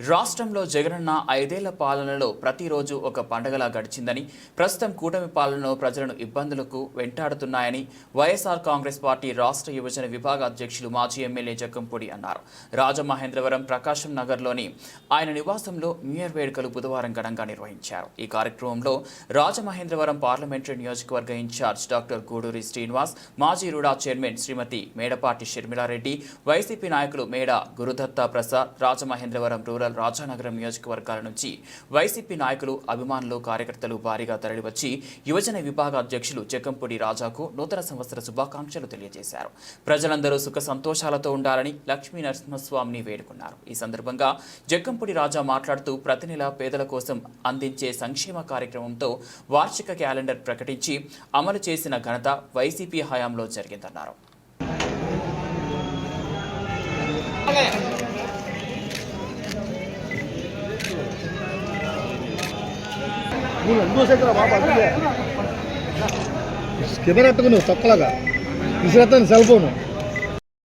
రాష్ట్రంలో జగనన్న ఐదేళ్ళ పాలనలో ప్రతిరోజు ఒక పండగలా గడిచిందని ప్రస్తుతం కూటమి పాలనలో ప్రజలను ఇబ్బందులకు వెంటాడుతున్నాయని వైఎస్ఆర్ కాంగ్రెస్ పార్టీ రాష్ట్ర యువజన విభాగ అధ్యక్షులు మాజీ ఎమ్మెల్యే జక్కంపూడి అన్నారు. రాజమహేంద్రవరం ప్రకాశం నగర్లోని ఆయన నివాసంలో న్యూ ఇయర్ వేడుకలు బుధవారం ఘనంగా నిర్వహించారు. ఈ కార్యక్రమంలో రాజమహేంద్రవరం పార్లమెంటరీ నియోజకవర్గ ఇన్ఛార్జ్ డాక్టర్ గూడూరి శ్రీనివాస్ మాజీ RUDA chairman Shrimati Medapati Sharmila Reddy YCP నాయకులు మేడ గురుదత్త ప్రసాద్ రాజమహేంద్రవరం రూరల్ రాజానగరం నియోజకవర్గాల నుంచి వైసీపీ నాయకులు అభిమానులు కార్యకర్తలు భారీగా తరలివచ్చి యువజన విభాగ అధ్యక్షులు చెక్కంపూడి రాజాకు నూతన సంవత్సర శుభాకాంక్షలు తెలియజేశారు. ప్రజలందరూ సుఖ సంతోషాలతో ఉండాలని లక్ష్మీ నరసింహస్వామిని వేడుకున్నారు. ఈ సందర్భంగా జక్కంపూడి రాజా మాట్లాడుతూ ప్రతి నెల పేదల కోసం అందించే సంక్షేమ కార్యక్రమంతో వార్షిక క్యాలెండర్ ప్రకటించి అమలు చేసిన ఘనత వైసీపీ హయాంలో జరిగిందన్నారు. కెమెరా ఎత్తుకున్నావు తొక్కలాగా విసిరేస్తాను సెల్ ఫోను.